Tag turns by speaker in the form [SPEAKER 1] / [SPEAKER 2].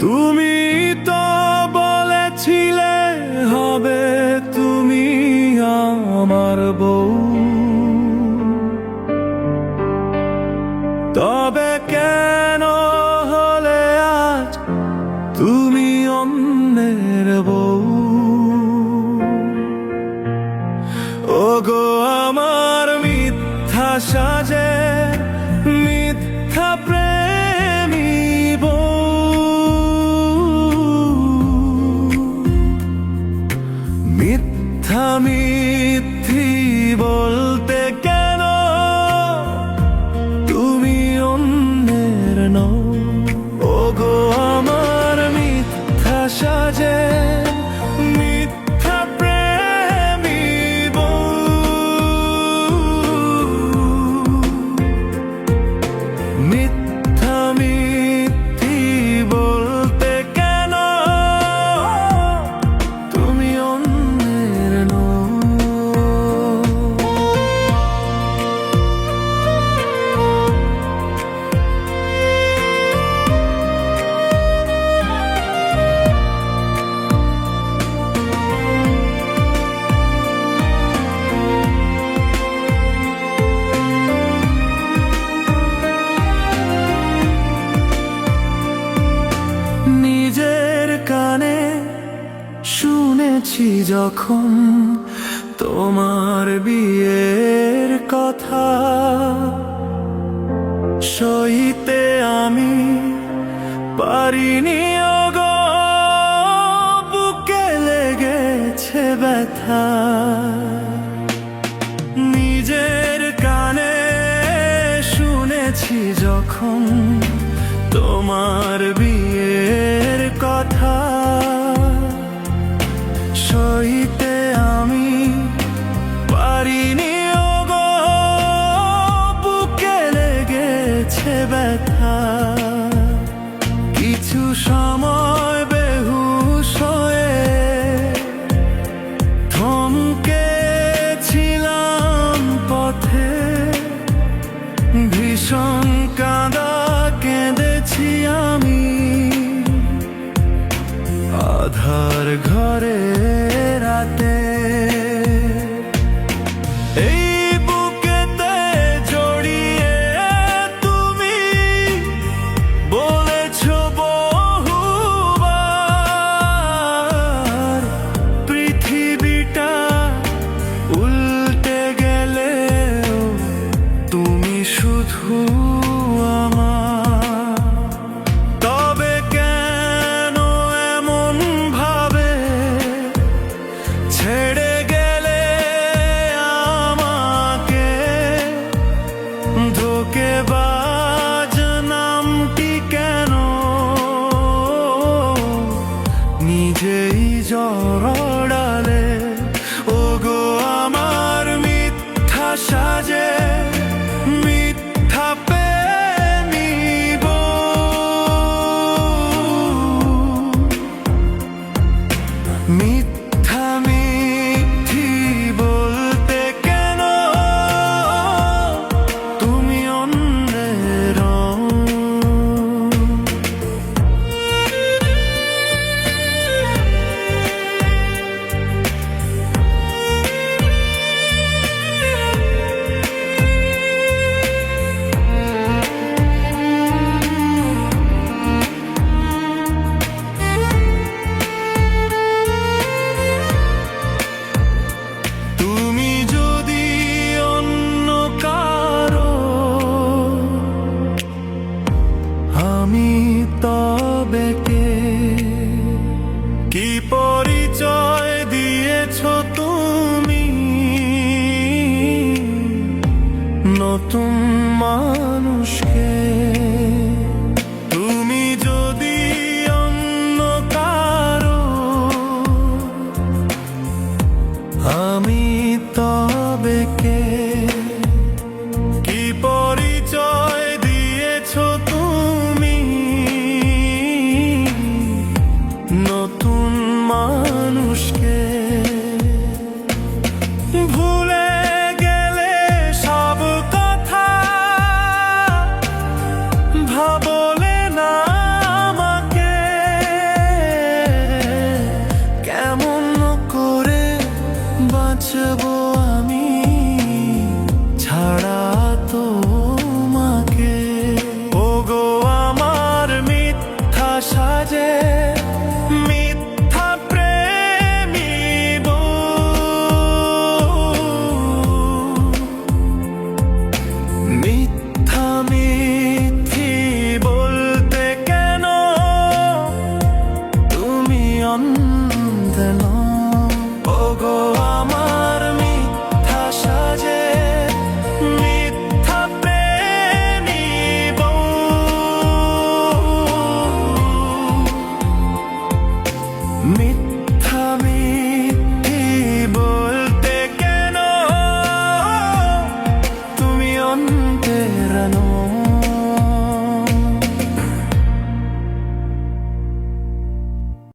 [SPEAKER 1] তুমি তো বলেছিলে হবে তুমি আমার বউ। তবে কেন হলে আজ তুমি অন্যের বউ? ওগো, আমার মিথ্যা সাজে মিথ্যা মিথ্যি বলতে কেন? তুমি অন্যের নও। ওগো আমার মিথ্যা সাজে। শুনেছি যখন তোমার বিয়ের কথা। সইতে আমি পারিনি বুকে লেগেছে ব্যথা। নিজের কানে শুনেছি যখন তোমার বিয়ের কথা। ব্যথা। কিছু সময় বেহুশ হয়ে থমকে ছিলাম পথে। ভীষণ কাঁদা কেঁদেছি আমি। আধার ঘরে রাতে who কি পরিচয় দিয়েছ তুমি? নতুন মানুষকে বাঁচব আমি ছাড়া তোমাকে। ও গো আমার মিথ্যা সাজে